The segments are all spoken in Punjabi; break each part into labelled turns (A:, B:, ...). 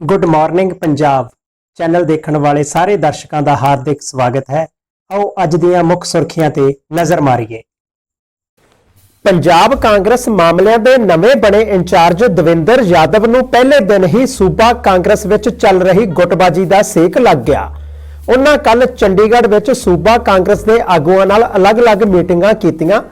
A: ਗੁੱਡ ਮਾਰਨਿੰਗ ਪੰਜਾਬ ਚੈਨਲ ਦੇਖਣ ਵਾਲੇ ਸਾਰੇ ਦਰਸ਼ਕਾਂ ਦਾ ਹਾਰਦਿਕ ਸਵਾਗਤ ਹੈ। ਆਓ ਅੱਜ ਦੀਆਂ ਮੁੱਖ ਸੁਰਖੀਆਂ ਤੇ ਨਜ਼ਰ ਮਾਰੀਏ। ਪੰਜਾਬ ਕਾਂਗਰਸ ਮਾਮਲਿਆਂ ਦੇ ਨਵੇਂ ਬਣੇ ਇੰਚਾਰਜ ਦਵਿੰਦਰ ਯਾਦਵ ਨੂੰ ਪਹਿਲੇ ਦਿਨ ਹੀ ਸੂਬਾ ਕਾਂਗਰਸ ਵਿੱਚ ਚੱਲ ਰਹੀ ਗੁੱਟਬਾਜੀ ਦਾ ਸੇਕ ਲੱਗ ਗਿਆ। ਉਹਨਾਂ ਕੱਲ ਚੰਡੀਗੜ੍ਹ ਵਿੱਚ ਸੂਬਾ ਕਾਂਗਰਸ ਦੇ ਆਗੂਆਂ ਨਾਲ ਅਲੱਗ-ਅਲੱਗ ਮੀਟਿੰਗਾਂ ਕੀਤੀਆਂ।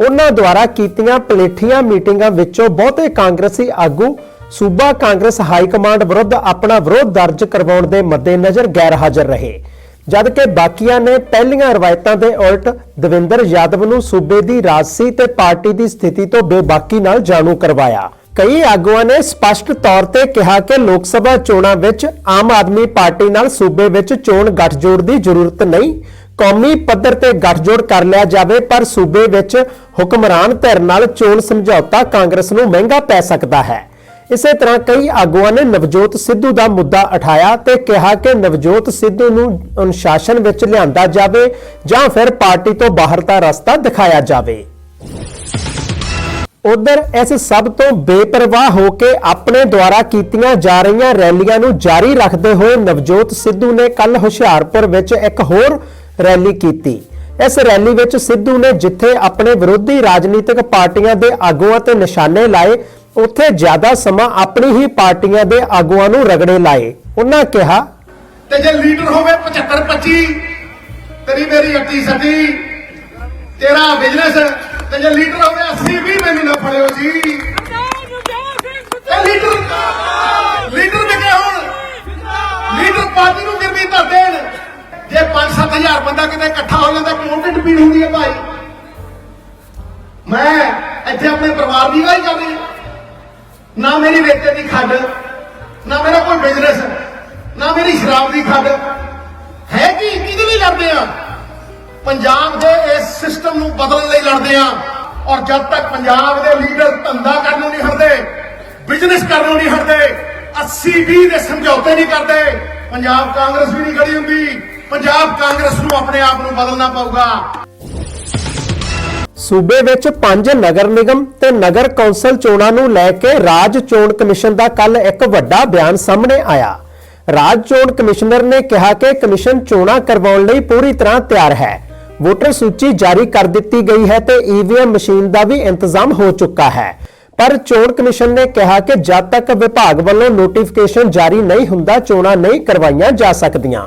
A: ਉਹਨਾਂ ਦੁਆਰਾ ਕੀਤੀਆਂ ਪਲੇਠੀਆਂ ਮੀਟਿੰਗਾਂ ਵਿੱਚੋਂ ਬਹੁਤੇ ਕਾਂਗਰਸੀ ਆਗੂ ਸੂਬਾ ਕਾਂਗਰਸ ਹਾਈ ਕਮਾਂਡ ਵਿਰੁੱਧ ਆਪਣਾ ਵਿਰੋਧ ਦਰਜ ਕਰਵਾਉਣ ਦੇ ਮੱਦੇਨਜ਼ਰ ਗੈਰ ਹਾਜ਼ਰ ਰਹੇ। ਜਦਕਿ ਬਾਕੀਆਂ ਨੇ ਪਹਿਲੀਆਂ ਰਵਾਇਤਾਂ ਦੇ ਉਲਟ ਦਵਿੰਦਰ ਯਾਦਵ ਨੂੰ ਸੂਬੇ ਦੀ ਰਾਜਸੀ ਤੇ ਪਾਰਟੀ ਦੀ ਸਥਿਤੀ ਤੋਂ ਬੇਬਾਕੀ ਨਾਲ ਜਾਣੂ ਕਰਵਾਇਆ। ਕਈ ਆਗੂਆਂ ਨੇ ਸਪਸ਼ਟ ਤੌਰ ਤੇ ਕਿਹਾ ਕਿ ਲੋਕ ਸਭਾ ਚੋਣਾਂ ਵਿੱਚ ਆਮ ਆਦਮੀ ਪਾਰਟੀ ਨਾਲ ਸੂਬੇ ਵਿੱਚ ਚੋਣ ਗੱਠਜੋੜ ਦੀ ਜ਼ਰੂਰਤ ਨਹੀਂ, ਕੌਮੀ ਪੱਧਰ ਤੇ ਗੱਠਜੋੜ ਕਰ ਲਿਆ ਜਾਵੇ, ਪਰ ਸੂਬੇ ਵਿੱਚ ਹੁਕਮਰਾਨ ਧਿਰ ਨਾਲ ਚੋਣ ਸਮਝੌਤਾ ਕਾਂਗਰਸ ਨੂੰ ਮਹਿੰਗਾ ਪੈ ਸਕਦਾ ਹੈ। ਇਸੇ ਤਰ੍ਹਾਂ ਕਈ ਆਗੂਆਂ ਨੇ ਨਵਜੋਤ ਸਿੱਧੂ ਦਾ ਮੁੱਦਾ ਉਠਾਇਆ ਤੇ ਕਿਹਾ ਕਿ ਨਵਜੋਤ ਸਿੱਧੂ ਨੂੰ ਅਨੁਸ਼ਾਸਨ ਵਿੱਚ ਲਿਆਂਦਾ ਜਾਵੇ ਜਾਂ ਫਿਰ ਪਾਰਟੀ ਤੋਂ ਬਾਹਰ ਦਾ ਰਸਤਾ ਦਿਖਾਇਆ ਜਾਵੇ। ਉਧਰ ਇਸ ਸਭ ਤੋਂ ਬੇਪਰਵਾਹ ਹੋ ਕੇ ਆਪਣੇ ਦੁਆਰਾ ਕੀਤੀਆਂ ਜਾ ਰਹੀਆਂ ਰੈਲੀਆਂ ਨੂੰ ਜਾਰੀ ਰੱਖਦੇ ਹੋਏ ਨਵਜੋਤ ਸਿੱਧੂ ਨੇ ਕੱਲ ਹੁਸ਼ਿਆਰਪੁਰ ਵਿੱਚ ਇੱਕ ਹੋਰ ਰੈਲੀ ਕੀਤੀ। ਇਸ ਰੈਲੀ ਵਿੱਚ ਸਿੱਧੂ ਨੇ ਜਿੱਥੇ ਆਪਣੇ ਵਿਰੋਧੀ ਰਾਜਨੀਤਿਕ ਪਾਰਟੀਆਂ ਦੇ ਆਗੂਆਂ ਤੇ ਨਿਸ਼ਾਨੇ ਲਾਏ ਉੱਥੇ ਜ਼ਿਆਦਾ ਸਮਾਂ ਆਪਣੀ ਹੀ ਪਾਰਟੀਆਂ ਦੇ ਆਗੂਆਂ ਨੂੰ ਰਗੜੇ ਲਾਏ। ਉਹਨਾਂ ਕਿਹਾ,
B: ਤੇ ਜੇ ਲੀਡਰ ਹੋਵੇ 75 25 ਤੇਰੀ ਮੇਰੀ ਅੱਟੀ ਸੱਟੀ ਤੇਰਾ ਬਿਜ਼ਨਸ, ਤੇ ਜੇ ਲੀਡਰ ਹੋਵੇ 80 20 ਮੈਨੂੰ ਨਾ ਫੜਿਓ ਜੀ। ਇਹ ਲੀਡਰ ਲੀਡਰ ਵਿਕੇ ਹੁਣ? ਲੀਡਰ ਪਾਰਟੀ ਨੂੰ ਗਿਰਵੀ ਧਰ ਦੇਣ। ਜੇ 5-7000 ਬੰਦਾ ਕਿਤੇ ਇਕੱਠਾ ਹੋ ਜਾਂਦਾ ਕਿਉਂ ਪੀੜ ਹੁੰਦੀ ਹੈ ਭਾਈ? ਮੈਂ ਇੱਥੇ ਆਪਣੇ ਪਰਿਵਾਰ ਦੀ ਗੱਲ ਕਰ ਨਾ ਮੇਰੀ ਵੇਚੇ ਦੀ ਖੱਡ, ਨਾ ਮੇਰਾ ਕੋਈ ਬਿਜ਼ਨਸ ਨਾ ਮੇਰੀ ਸ਼ਰਾਬ ਦੀ ਖੱਡ। ਹੈ ਕੀ? ਕਿਹਦੇ ਲਈ ਲੜਦੇ ਆ? ਪੰਜਾਬ ਦੇ ਇਸ ਸਿਸਟਮ ਨੂੰ ਬਦਲਣ ਲਈ ਲੜਦੇ ਆ। ਔਰ ਜਦ ਤੱਕ ਪੰਜਾਬ ਦੇ ਲੀਡਰ ਧੰਦਾ ਕਰਨ ਨੂੰ ਨਹੀਂ ਹਟਦੇ ਬਿਜ਼ਨਸ ਕਰਨ ਨੂੰ ਨਹੀਂ ਹਟਦੇ 80 20 ਦੇ ਸਮਝੌਤੇ ਨਹੀਂ ਕਰਦੇ, ਪੰਜਾਬ ਕਾਂਗਰਸ ਵੀ ਨਹੀਂ ਖੜੀ ਹੁੰਦੀ। ਪੰਜਾਬ ਕਾਂਗਰਸ ਨੂੰ ਆਪਣੇ ਆਪ ਨੂੰ ਬਦਲਣਾ ਪਊਗਾ।
A: ਸੂਬੇ ਵਿੱਚ ਪੰਜ ਨਗਰ ਨਿਗਮ ਤੇ ਨਗਰ ਕੌਂਸਲ ਚੋਣਾਂ ਨੂੰ ਲੈ ਕੇ ਰਾਜ ਚੋਣ ਕਮਿਸ਼ਨ ਦਾ ਕੱਲ ਇੱਕ ਵੱਡਾ ਬਿਆਨ ਸਾਹਮਣੇ ਆਇਆ। ਰਾਜ ਚੋਣ ਕਮਿਸ਼ਨਰ ਨੇ ਕਿਹਾ ਕਿ ਕਮਿਸ਼ਨ ਚੋਣਾਂ ਕਰਵਾਉਣ ਲਈ ਪੂਰੀ ਤਰ੍ਹਾਂ ਤਿਆਰ ਹੈ। ਵੋਟਰ ਸੂਚੀ ਜਾਰੀ ਕਰ ਦਿੱਤੀ ਗਈ ਹੈ ਤੇ ਈਵੀਐਮ ਮਸ਼ੀਨ ਦਾ ਵੀ ਇੰਤਜ਼ਾਮ ਹੋ ਚੁੱਕਾ ਹੈ। ਪਰ ਚੋਣ ਕਮਿਸ਼ਨ ਨੇ ਕਿਹਾ ਕਿ ਜਦ ਤੱਕ ਵਿਭਾਗ ਵੱਲੋਂ ਨੋਟੀਫਿਕੇਸ਼ਨ ਜਾਰੀ ਨਹੀਂ ਹੁੰਦਾ, ਚੋਣਾਂ ਨਹੀਂ ਕਰਵਾਈਆਂ ਜਾ ਸਕਦੀਆਂ।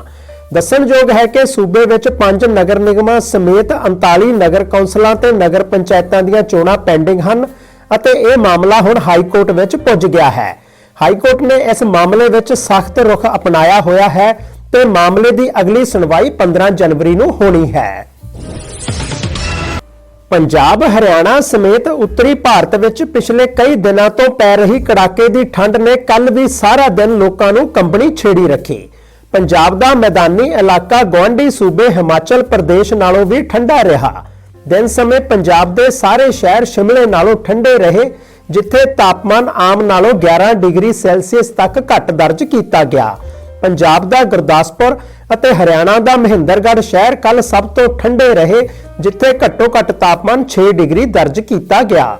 A: ਦੱਸਣਯੋਗ ਹੈ ਕਿ ਸੂਬੇ ਵਿੱਚ ਪੰਜ ਨਗਰ ਨਿਗਮਾਂ ਸਮੇਤ 39 ਨਗਰ ਕੌਂਸਲਾਂ ਤੇ ਨਗਰ ਪੰਚਾਇਤਾਂ ਦੀਆਂ ਚੋਣਾਂ ਪੈਂਡਿੰਗ ਹਨ ਅਤੇ ਇਹ ਮਾਮਲਾ ਹੁਣ ਹਾਈ ਕੋਰਟ ਵਿੱਚ ਪੁੱਜ ਗਿਆ ਹੈ। ਹਾਈ ਕੋਰਟ ਨੇ ਇਸ ਮਾਮਲੇ ਵਿੱਚ ਸਖਤ ਰੁਖ ਅਪਣਾਇਆ ਹੋਇਆ ਹੈ ਤੇ ਮਾਮਲੇ ਦੀ ਅਗਲੀ ਸੁਣਵਾਈ 15 ਜਨਵਰੀ ਨੂੰ ਹੋਣੀ ਹੈ। ਪੰਜਾਬ, ਹਰਿਆਣਾ ਸਮੇਤ ਉੱਤਰੀ ਭਾਰਤ ਵਿੱਚ ਪਿਛਲੇ ਕਈ ਦਿਨਾਂ ਤੋਂ ਪੈ ਰਹੀ ਕੜਾਕੇ ਦੀ ਠੰਡ ਨੇ ਕੱਲ ਵੀ ਸਾਰਾ ਦਿਨ ਲੋਕਾਂ ਨੂੰ ਕੰਬਣੀ ਛੇੜੀ ਰੱਖੀ। ਪੰਜਾਬ ਦਾ ਮੈਦਾਨੀ ਇਲਾਕਾ ਗੁਆਂਢੀ ਸੂਬੇ ਹਿਮਾਚਲ ਪ੍ਰਦੇਸ਼ ਨਾਲੋਂ ਵੀ ਠੰਡਾ ਰਿਹਾ। ਦਿਨ ਸਮੇਂ ਪੰਜਾਬ ਦੇ ਸਾਰੇ ਸ਼ਹਿਰ ਸ਼ਿਮਲੇ ਨਾਲੋਂ ਠੰਡੇ ਰਹੇ, ਜਿੱਥੇ ਤਾਪਮਾਨ ਆਮ ਨਾਲੋਂ 11 ਡਿਗਰੀ ਸੈਲਸੀਅਸ ਤੱਕ ਘੱਟ ਦਰਜ ਕੀਤਾ ਗਿਆ। ਪੰਜਾਬ ਦਾ ਗੁਰਦਾਸਪੁਰ ਅਤੇ ਹਰਿਆਣਾ ਦਾ ਮਹਿੰਦਰਗੜ੍ਹ ਸ਼ਹਿਰ ਕੱਲ ਸਭ ਤੋਂ ਠੰਡੇ ਰਹੇ, ਜਿੱਥੇ ਘੱਟੋ-ਘੱਟ ਤਾਪਮਾਨ 6 ਡਿਗਰੀ ਦਰਜ ਕੀਤਾ ਗਿਆ।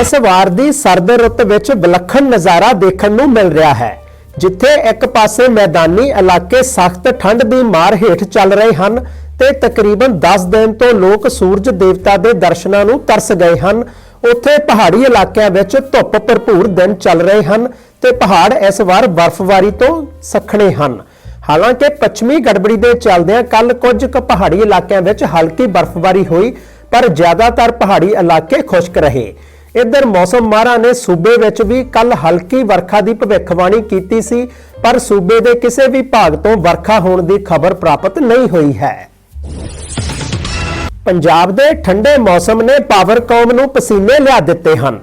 A: ਇਸ ਵਾਰ ਦੀ ਸਰਦ ਰੁੱਤ ਵਿੱਚ ਵਿਲੱਖਣ ਨਜ਼ਾਰਾ ਦੇਖਣ ਨੂੰ ਮਿਲ ਰਿਹਾ ਹੈ। ਜਿੱਥੇ ਇੱਕ ਪਾਸੇ ਮੈਦਾਨੀ ਇਲਾਕੇ ਸਖਤ ਠੰਡ ਦੀ ਮਾਰ ਹੇਠ ਚੱਲ ਰਹੇ ਹਨ ਤੇ ਤਕਰੀਬਨ 10 ਦਿਨ ਤੋਂ ਲੋਕ ਸੂਰਜ ਦੇਵਤਾ ਦੇ ਦਰਸ਼ਨਾਂ ਨੂੰ ਤਰਸ ਗਏ ਹਨ। ਉੱਥੇ ਪਹਾੜੀ ਇਲਾਕਿਆਂ ਵਿੱਚ ਧੁੱਪ ਭਰਪੂਰ ਦਿਨ ਚੱਲ ਰਹੇ ਹਨ ਤੇ ਪਹਾੜ ਇਸ ਵਾਰ ਬਰਫ਼ਬਾਰੀ ਤੋਂ ਸਖਣੇ ਹਨ। ਹਾਲਾਂਕਿ ਪੱਛਮੀ ਗੜਬੜੀ ਦੇ ਚੱਲਦਿਆਂ ਕੱਲ ਕੁਝ ਕੁ ਪਹਾੜੀ ਇਲਾਕਿਆਂ ਵਿੱਚ ਹਲਕੀ ਬਰਫ਼ਬਾਰੀ ਹੋਈ, ਪਰ ਜ਼ਿਆਦਾਤਰ ਪਹਾੜੀ ਇਲਾਕੇ ਖੁਸ਼ਕ ਰਹੇ। ਇੱਧਰ ਮੌਸਮ ਮਾਹਰਾਂ ਨੇ ਸੂਬੇ ਵਿੱਚ ਵੀ ਕੱਲ ਹਲਕੀ ਵਰਖਾ ਦੀ ਭਵਿੱਖਬਾਣੀ ਕੀਤੀ ਸੀ, ਪਰ ਸੂਬੇ ਦੇ ਕਿਸੇ ਵੀ ਭਾਗ ਤੋਂ ਵਰਖਾ ਹੋਣ ਦੀ ਖਬਰ ਪ੍ਰਾਪਤ ਨਹੀਂ ਹੋਈ ਹੈ। ਪੰਜਾਬ ਦੇ ਠੰਡੇ ਮੌਸਮ ਨੇ ਪਾਵਰਕੌਮ ਨੂੰ ਪਸੀਨੇ ਲਿਆ ਦਿੱਤੇ ਹਨ।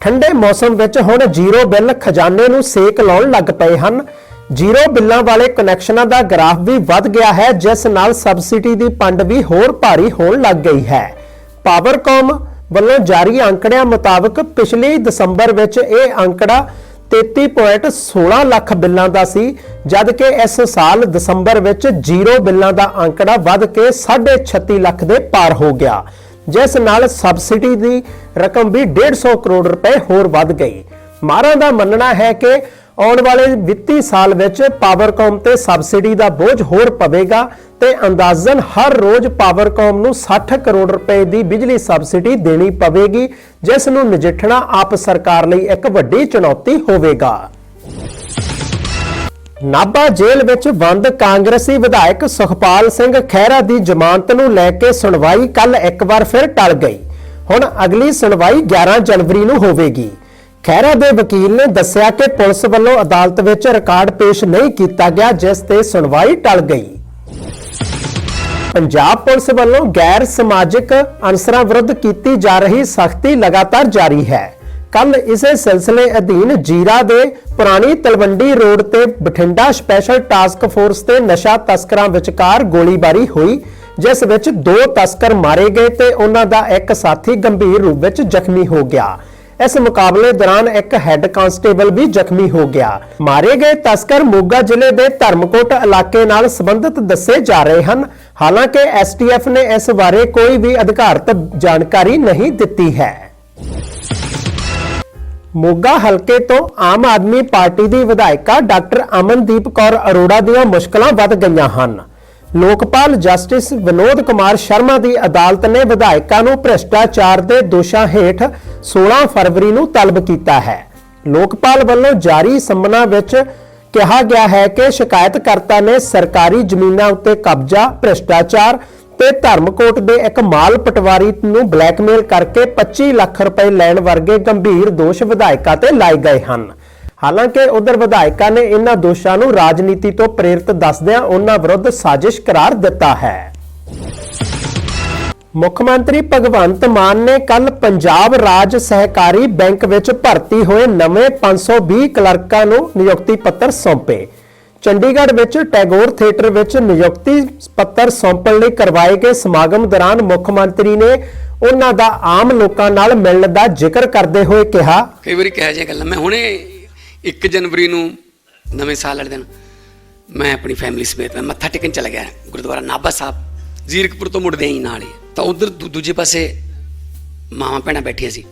A: ਠੰਡੇ ਮੌਸਮ ਵਿੱਚ ਹੁਣ ਜ਼ੀਰੋ ਬਿੱਲ ਖਜ਼ਾਨੇ ਨੂੰ ਸੇਕ ਲਾਉਣ ਲੱਗ ਪਏ ਹਨ। ਜ਼ੀਰੋ ਬਿੱਲਾਂ ਵਾਲੇ ਕਨੈਕਸ਼ਨਾਂ ਦਾ ਗ੍ਰਾਫ ਵੀ ਵੱਧ ਗਿਆ ਹੈ, ਜਿਸ ਨਾਲ ਸਬਸਿਡੀ ਦੀ ਪੰਡ ਵੀ ਹੋਰ ਭਾਰੀ ਹੋਣ ਲੱਗ ਗਈ ਹੈ। ਪਾਵਰਕੌਮ ਵੱਲੋਂ ਜਾਰੀ ਅੰਕੜਿਆਂ ਮੁਤਾਬਕ ਪਿਛਲੇ ਦਸੰਬਰ ਵਿੱਚ ਇਹ ਅੰਕੜਾ 33.16 ਲੱਖ ਬਿੱਲਾਂ ਦਾ ਸੀ ਜਦ ਕਿ ਇਸ ਸਾਲ ਦਸੰਬਰ ਵਿੱਚ ਜ਼ੀਰੋ ਬਿੱਲਾਂ ਦਾ ਅੰਕੜਾ ਵੱਧ ਕੇ 36 ਲੱਖ ਦੇ ਪਾਰ ਹੋ ਗਿਆ, ਜਿਸ ਨਾਲ ਸਬਸਿਡੀ ਦੀ ਰਕਮ ਵੀ 150 ਕਰੋੜ ਰੁਪਏ ਹੋਰ ਵੱਧ ਗਈ। ਮਾਰਾਂ ਦਾ ਮੰਨਣਾ ਹੈ ਕਿ ਆਉਣ ਵਾਲੇ ਵਿੱਤੀ ਸਾਲ ਵਿੱਚ ਪਾਵਰਕਾਮ ਤੇ ਸਬਸਿਡੀ ਦਾ ਬੋਝ ਹੋਰ ਪਵੇਗਾ ਤੇ ਅੰਦਾਜ਼ਨ ਹਰ ਰੋਜ਼ ਪਾਵਰਕਾਮ ਨੂੰ 60 ਕਰੋੜ ਰੁਪਏ ਦੀ ਬਿਜਲੀ ਸਬਸਿਡੀ ਦੇਣੀ ਪਵੇਗੀ, ਜਿਸ ਨੂੰ ਨਜਿੱਠਣਾ ਆਪ ਸਰਕਾਰ ਲਈ ਇੱਕ ਵੱਡੀ ਚੁਣੌਤੀ ਹੋਵੇਗਾ। ਨਾਭਾ ਜੇਲ੍ਹ ਵਿੱਚ ਬੰਦ ਕਾਂਗਰਸੀ ਵਿਧਾਇਕ ਸੁਖਪਾਲ ਸਿੰਘ ਖਹਿਰਾ ਦੀ ਜ਼ਮਾਨਤ ਨੂੰ ਲੈ ਕੇ ਸੁਣਵਾਈ ਕੱਲ ਇੱਕ ਵਾਰ ਫਿਰ ਟਲ ਗਈ। ਹੁਣ ਅਗਲੀ ਸੁਣਵਾਈ 11 ਜਨਵਰੀ ਨੂੰ ਹੋਵੇਗੀ। ਖਹਿਰਾ ਦੇ ਵਕੀਲ ਨੇ ਦੱਸਿਆ ਕਿ ਪੁਲਿਸ ਵੱਲੋਂ ਅਦਾਲਤ ਵਿੱਚ ਰਿਕਾਰਡ ਪੇਸ਼ ਨਹੀਂ ਕੀਤਾ ਗਿਆ, ਜਿਸ ਤੇ ਸੁਣਵਾਈ ਟਲ ਗਈ। ਪੰਜਾਬ ਪੁਲਿਸ ਵੱਲੋਂ ਗੈਰ ਸਮਾਜਿਕ ਅਨਸਰਾਂ ਵਿਰੁੱਧ ਕੀਤੀ ਜਾ ਰਹੀ ਸਖਤੀ ਲਗਾਤਾਰ ਜਾਰੀ ਹੈ। ਕੱਲ ਇਸੇ ਸਿਲਸਿਲੇ ਅਧੀਨ ਜੀਰਾ ਦੇ ਪੁਰਾਣੀ ਤਲਵੰਡੀ ਰੋਡ ਤੇ ਬਠਿੰਡਾ ਸਪੈਸ਼ਲ ਟਾਸਕ ਫੋਰਸ ਤੇ ਨਸ਼ਾ ਤਸਕਰਾਂ ਵਿਚਕਾਰ ਗੋਲੀਬਾਰੀ ਹੋਈ, ਜਿਸ ਵਿੱਚ ਦੋ ਤਸਕਰ ਮਾਰੇ ਗਏ ਤੇ ਉਹਨਾਂ ਦਾ ਇੱਕ ਸਾਥੀ ਗੰਭੀਰ ਰੂਪ ਵਿੱਚ ਜ਼ਖਮੀ ਹੋ ਗਿਆ। ਇਸ ਮੁਕਾਬਲੇ ਦੌਰਾਨ ਇੱਕ ਹੈੱਡ ਕਾਂਸਟੇਬਲ ਵੀ ਜ਼ਖਮੀ ਹੋ ਗਿਆ। ਮਾਰੇ ਗਏ ਤਸਕਰ ਮੋਗਾ ਜ਼ਿਲ੍ਹੇ ਦੇ ਧਰਮਕੋਟ ਇਲਾਕੇ ਨਾਲ ਸੰਬੰਧਿਤ ਦੱਸੇ ਜਾ ਰਹੇ ਹਨ। ਹਾਲਾਂਕਿ ਐਸਟੀਐਫ ਨੇ ਇਸ ਬਾਰੇ ਕੋਈ ਵੀ ਅਧਿਕਾਰਤ ਜਾਣਕਾਰੀ ਨਹੀਂ ਦਿੱਤੀ ਹੈ। ਮੋਗਾ ਹਲਕੇ ਤੋਂ ਆਮ ਆਦਮੀ ਪਾਰਟੀ ਦੀ ਵਿਧਾਇਕਾ ਡਾਕਟਰ ਅਮਨਦੀਪ ਕੌਰ ਅਰੋੜਾ ਦੀਆਂ ਮੁਸ਼ਕਲਾਂ ਵੱਧ ਗਈਆਂ ਹਨ। ਲੋਕਪਾਲ ਜਸਟਿਸ ਵਿਨੋਦ ਕੁਮਾਰ ਸ਼ਰਮਾ ਦੀ ਅਦਾਲਤ ਨੇ ਵਿਧਾਇਕਾਂ ਨੂੰ ਭ੍ਰਿਸ਼ਟਾਚਾਰ ਦੇ ਦੋਸ਼ਾਂ ਹੇਠ 16 ਫਰਵਰੀ ਨੂੰ ਤਲਬ ਕੀਤਾ ਹੈ। ਲੋਕਪਾਲ ਵੱਲੋਂ ਜਾਰੀ ਸੰਮਨਾ ਵਿੱਚ ਕਿਹਾ ਗਿਆ ਹੈ ਕਿ ਸ਼ਿਕਾਇਤਕਰਤਾ ਨੇ ਸਰਕਾਰੀ ਜ਼ਮੀਨਾਂ ਉੱਤੇ ਕਬਜ਼ਾ, ਭ੍ਰਿਸ਼ਟਾਚਾਰ ਤੇ ਧਰਮਕੋਟ ਦੇ ਇੱਕ ਮਾਲ ਪਟਵਾਰੀ ਨੂੰ ਬਲੈਕਮੇਲ ਕਰਕੇ 25 ਲੱਖ ਰੁਪਏ ਲੈਣ ਵਰਗੇ ਗੰਭੀਰ ਦੋਸ਼ ਵਿਧਾਇਕਾਂ ਤੇ ਲਾਏ ਗਏ ਹਨ। ਹਾਲਾਂਕਿ ਉਧਰ ਵਿਧਾਇਕਾਂ ਨੇ ਇਹਨਾਂ ਦੋਸ਼ਾਂ ਨੂੰ ਰਾਜਨੀਤੀ ਤੋਂ ਪ੍ਰੇਰਿਤ ਦੱਸਦਿਆਂ ਉਹਨਾਂ ਵਿਰੁੱਧ ਸਾਜ਼ਿਸ਼ ਕਰਾਰ ਦਿੱਤਾ ਹੈ। ਮੁੱਖ ਮੰਤਰੀ ਭਗਵੰਤ ਮਾਨ ਨੇ ਕੱਲ ਪੰਜਾਬ ਰਾਜ ਸਹਿਕਾਰੀ ਬੈਂਕ ਵਿੱਚ ਭਰਤੀ ਹੋਏ ਨਵੇਂ 520 ਕਲਰਕਾਂ ਨੂੰ ਨਿਯੁਕਤੀ ਪੱਤਰ ਸੌਂਪੇ। ਚੰਡੀਗੜ੍ਹ ਵਿੱਚ ਟੈਗੋਰ ਥੀਏਟਰ ਵਿੱਚ ਨਿਯੁਕਤੀ ਪੱਤਰ ਸੌਂਪਣ ਲਈ ਕਰਵਾਏ ਗਏ ਸਮਾਗਮ ਦੌਰਾਨ ਮੁੱਖ ਮੰਤਰੀ ਨੇ ਉਹਨਾਂ ਦਾ ਆਮ ਲੋਕਾਂ ਨਾਲ ਮਿਲਣ ਦਾ ਜ਼ਿਕਰ ਕਰਦੇ ਹੋਏ ਕਿਹਾ।
C: ਕਈ ਵਾਰੀ ਕਹਿ ਜਿਹਾ ਗੱਲਾਂ, ਮੈਂ ਹੁਣੇ 1 ਜਨਵਰੀ ਨੂੰ ਨਵੇਂ ਸਾਲ ਵਾਲੇ ਦਿਨ ਮੈਂ ਆਪਣੀ ਫੈਮਿਲੀ ਸਮੇਤ ਮੈਂ ਮੱਥਾ ਟੇਕਣ ਚਲਾ ਗਿਆ ਗੁਰਦੁਆਰਾ ਨਾਭਾ ਸਾਹਿਬ, ਜ਼ੀਰਕਪੁਰ ਤੋਂ ਮੁੜਦੇ ਹੀ ਨਾਲ ਹੀ। ਤਾਂ ਉਧਰ ਦੂਜੇ ਪਾਸੇ ਮਾਵਾਂ ਭੈਣਾਂ ਬੈਠੀਆਂ ਸੀ।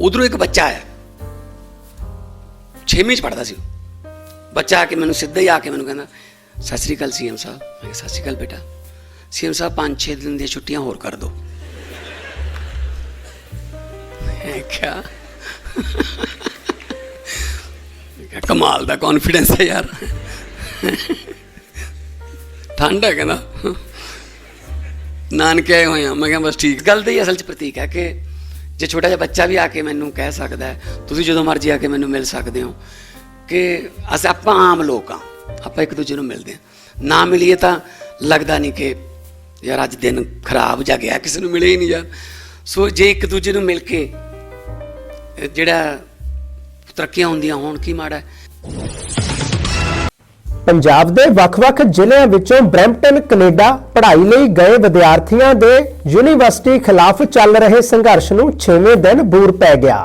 C: ਉਧਰੋਂ ਇੱਕ ਬੱਚਾ ਆਇਆ। 6ਵੀਂ ਚ ਪੜਦਾ ਸੀ ਉਹ। ਬੱਚਾ ਆ ਕੇ ਮੈਨੂੰ ਸਿੱਧਾ ਹੀ ਆ ਕੇ ਮੈਨੂੰ ਕਹਿੰਦਾ, ਸਤਿ ਸ੍ਰੀ ਅਕਾਲ ਸੀਐਮ ਸਾਹਿਬ। ਮੈਂ ਕਿਹਾ, ਸਤਿ ਸ੍ਰੀ ਅਕਾਲ ਬੇਟਾ। ਸੀਐਮ ਸਾਹਿਬ 5-6 ਦਿਨ ਦੀਆਂ ਛੁੱਟੀਆਂ ਹੋਰ ਕਰ ਦਿਓ ਮੈਂ ਕਿਹਾ ਕਮਾਲ ਦਾ ਕੌਨਫੀਡੈਂਸ ਹੈ ਯਾਰ। ਠੰਡ ਹੈ ਕਹਿੰਦਾ। ਨਾਨਕੇ ਆਏ ਹੋਏ ਆ, ਮੈਂ ਕਿਹਾ ਬਸ ਠੀਕ। ਗੱਲ ਦਾ ਹੀ ਅਸਲ ਚ ਪ੍ਰਤੀਕ ਹੈ ਕਿ ਜੇ ਛੋਟਾ ਜਿਹਾ ਬੱਚਾ ਵੀ ਆ ਕੇ ਮੈਨੂੰ ਕਹਿ ਸਕਦਾ ਹੈ, ਤੁਸੀਂ ਜਦੋਂ ਮਰਜ਼ੀ ਆ ਕੇ ਮੈਨੂੰ ਮਿਲ ਸਕਦੇ ਹੋ ਕਿ ਅਸੀਂ ਆਪਾਂ ਆਮ ਲੋਕ ਆ, ਆਪਾਂ ਇੱਕ ਦੂਜੇ ਨੂੰ ਮਿਲਦੇ ਹਾਂ। ਨਾ ਮਿਲੀਏ ਤਾਂ ਲੱਗਦਾ ਨਹੀਂ ਕਿ ਯਾਰ ਅੱਜ ਦਿਨ ਖਰਾਬ ਜਾ ਗਿਆ, ਕਿਸੇ ਨੂੰ ਮਿਲੇ ਹੀ ਨਹੀਂ ਯਾਰ। ਸੋ ਜੇ ਇੱਕ ਦੂਜੇ ਨੂੰ ਮਿਲ ਕੇ ਜਿਹੜਾ ਤਰੱਕੀਆਂ ਹੁੰਦੀਆਂ ਹੋਣ, ਕੀ ਮਾੜਾ
A: ਪੰਜਾਬ ਦੇ ਵੱਖ-ਵੱਖ ਜ਼ਿਲ੍ਹਿਆਂ ਵਿੱਚੋਂ ਬਰੈਂਪਟਨ, ਕੈਨੇਡਾ ਪੜ੍ਹਾਈ ਲਈ ਗਏ ਵਿਦਿਆਰਥੀਆਂ ਦੇ ਯੂਨੀਵਰਸਿਟੀ ਖਿਲਾਫ ਚੱਲ ਰਹੇ ਸੰਘਰਸ਼ ਨੂੰ 6ਵੇਂ ਦਿਨ ਬੂਰ ਪੈ ਗਿਆ।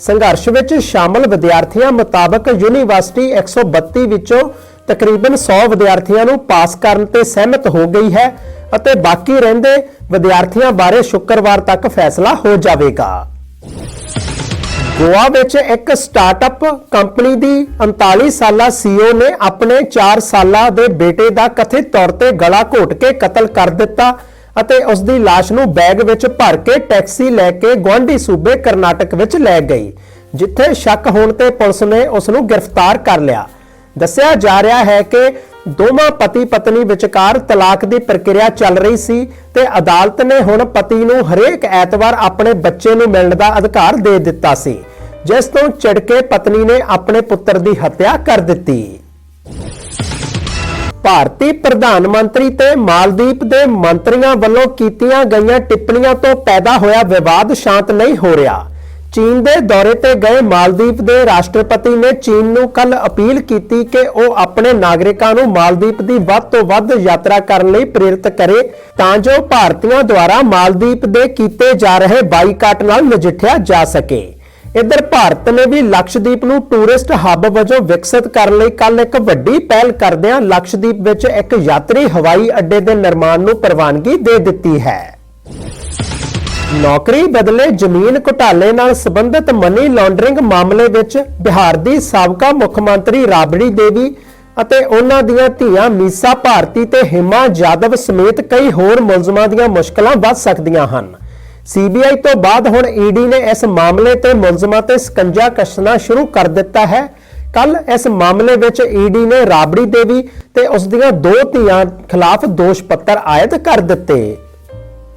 A: ਸੰਘਰਸ਼ ਵਿੱਚ ਸ਼ਾਮਲ ਵਿਦਿਆਰਥੀਆਂ ਮੁਤਾਬਕ ਯੂਨੀਵਰਸਿਟੀ 132 ਵਿੱਚੋਂ ਤਕਰੀਬਨ 100 ਵਿਦਿਆਰਥੀਆਂ ਨੂੰ ਪਾਸ ਕਰਨ ਤੇ ਸਹਿਮਤ ਹੋ ਗਈ ਹੈ ਅਤੇ ਬਾਕੀ ਰਹਿੰਦੇ ਵਿਦਿਆਰਥੀਆਂ ਬਾਰੇ ਸ਼ੁੱਕਰਵਾਰ ਤੱਕ ਫੈਸਲਾ ਹੋ ਜਾਵੇਗਾ। ਗੋਆ ਵਿੱਚ ਇੱਕ ਸਟਾਰਟਅਪ ਕੰਪਨੀ ਦੀ 39 ਸਾਲਾ ਸੀਓ ਨੇ ਆਪਣੇ 4 ਸਾਲਾ ਦੇ ਬੇਟੇ ਦਾ ਕਥਿਤ ਤੌਰ ਤੇ ਗਲਾ ਘੋਟ ਕੇ ਕਤਲ ਕਰ ਦਿੱਤਾ ਅਤੇ ਉਸ ਦੀ ਲਾਸ਼ ਨੂੰ ਬੈਗ ਵਿੱਚ ਭਰ ਕੇ ਟੈਕਸੀ ਲੈ ਕੇ ਗੁਆਂਢੀ ਸੂਬੇ ਕਰਨਾਟਕ ਵਿੱਚ ਲੈ ਗਈ, ਜਿੱਥੇ ਸ਼ੱਕ ਹੋਣ ਤੇ ਪੁਲਿਸ ਨੇ ਉਸ ਨੂੰ ਗ੍ਰਿਫਤਾਰ ਕਰ ਲਿਆ। ਦੱਸਿਆ ਜਾ ਰਿਹਾ ਹੈ ਕਿ ਦੋਵਾਂ ਪਤੀ ਪਤਨੀ ਵਿਚਕਾਰ ਤਲਾਕ ਦੀ ਪ੍ਰਕਿਰਿਆ ਚੱਲ ਰਹੀ ਸੀ ਤੇ ਅਦਾਲਤ ਨੇ ਹੁਣ ਪਤੀ ਨੂੰ ਹਰੇਕ ਐਤਵਾਰ ਆਪਣੇ ਬੱਚੇ ਨੂੰ ਮਿਲਣ ਦਾ ਅਧਿਕਾਰ ਦੇ ਦਿੱਤਾ ਸੀ, ਜਿਸ ਤੋਂ ਚਿੜ ਕੇ ਪਤਨੀ ਨੇ ਆਪਣੇ ਪੁੱਤਰ ਦੀ ਹੱਤਿਆ ਕਰ ਦਿੱਤੀ। ਭਾਰਤੀ ਪ੍ਰਧਾਨ ਮੰਤਰੀ ਤੇ ਮਾਲਦੀਪ ਦੇ ਮੰਤਰੀਆਂ ਵੱਲੋਂ ਕੀਤੀਆਂ ਗਈਆਂ ਟਿੱਪਣੀਆਂ ਤੋਂ ਪੈਦਾ ਹੋਇਆ ਵਿਵਾਦ ਸ਼ਾਂਤ ਨਹੀਂ ਹੋ ਰਿਹਾ। ਚੀਨ ਦੇ ਦੌਰੇ ਤੇ ਗਏ ਮਾਲਦੀਪ ਦੇ ਰਾਸ਼ਟਰਪਤੀ ਨੇ ਚੀਨ ਨੂੰ ਕੱਲ ਅਪੀਲ ਕੀਤੀ ਕਿ ਉਹ ਆਪਣੇ ਨਾਗਰਿਕਾਂ ਨੂੰ ਮਾਲਦੀਪ ਦੀ ਵੱਧ ਤੋਂ ਵੱਧ ਯਾਤਰਾ ਕਰਨ ਲਈ ਪ੍ਰੇਰਿਤ ਕਰੇ, ਤਾਂ ਜੋ ਭਾਰਤੀਆਂ ਦੁਆਰਾ ਮਾਲਦੀਪ ਦੇ ਕੀਤੇ ਜਾ ਰਹੇ ਬਾਈਕਾਟ ਨਾਲ ਨਜਿੱਠਿਆ ਜਾ ਸਕੇ। ਇੱਧਰ ਭਾਰਤ ਨੇ ਵੀ ਲਕਸ਼ਦੀਪ ਨੂੰ ਟੂਰਿਸਟ ਹੱਬ ਵਜੋਂ ਵਿਕਸਿਤ ਕਰਨ ਲਈ ਕੱਲ ਇੱਕ ਵੱਡੀ ਪਹਿਲ ਕਰਦਿਆਂ ਲਕਸ਼ਦੀਪ ਵਿੱਚ ਇੱਕ ਯਾਤਰੀ ਹਵਾਈ ਅੱਡੇ ਦੇ ਨਿਰਮਾਣ ਨੂੰ ਪ੍ਰਵਾਨਗੀ ਦੇ ਦਿੱਤੀ ਹੈ। ਨੌਕਰੀ ਬਦਲੇ ਜ਼ਮੀਨ ਘੁਟਾਲੇ ਨਾਲ ਸੰਬੰਧਿਤ ਮਨੀ ਲਾਂਡਰਿੰਗ ਮਾਮਲੇ ਵਿੱਚ ਬਿਹਾਰ ਦੀ ਸਾਬਕਾ ਮੁੱਖ ਮੰਤਰੀ ਰਾਬੜੀ ਦੇਵੀ ਅਤੇ ਉਹਨਾਂ ਦੀਆਂ ਧੀਆਂ ਮੀਸਾ ਭਾਰਤੀ ਤੇ ਹਿਮਾ ਯਾਦਵ ਸਮੇਤ ਕਈ ਹੋਰ ਮੁਲਜ਼ਮਾਂ ਦੀਆਂ ਮੁਸ਼ਕਲਾਂ ਵੱਧ ਸਕਦੀਆਂ ਹਨ। ਸੀਬੀਆਈ ਤੋਂ ਬਾਅਦ ਹੁਣ ਈਡੀ ਨੇ ਇਸ ਮਾਮਲੇ ਤੇ ਮੁਲਜ਼ਮਾਂ ਤੇ ਸਕੰਜਾ ਕੱਸਣਾ ਸ਼ੁਰੂ ਕਰ ਦਿੱਤਾ ਹੈ। ਕੱਲ ਇਸ ਮਾਮਲੇ ਵਿੱਚ ਈਡੀ ਨੇ ਰਾਬੜੀ ਦੇਵੀ ਤੇ ਉਸ ਦੀਆਂ ਦੋ ਧੀਆਂ ਖਿਲਾਫ ਦੋਸ਼ ਪੱਤਰ ਆਇਦ ਕਰ ਦਿੱਤੇ।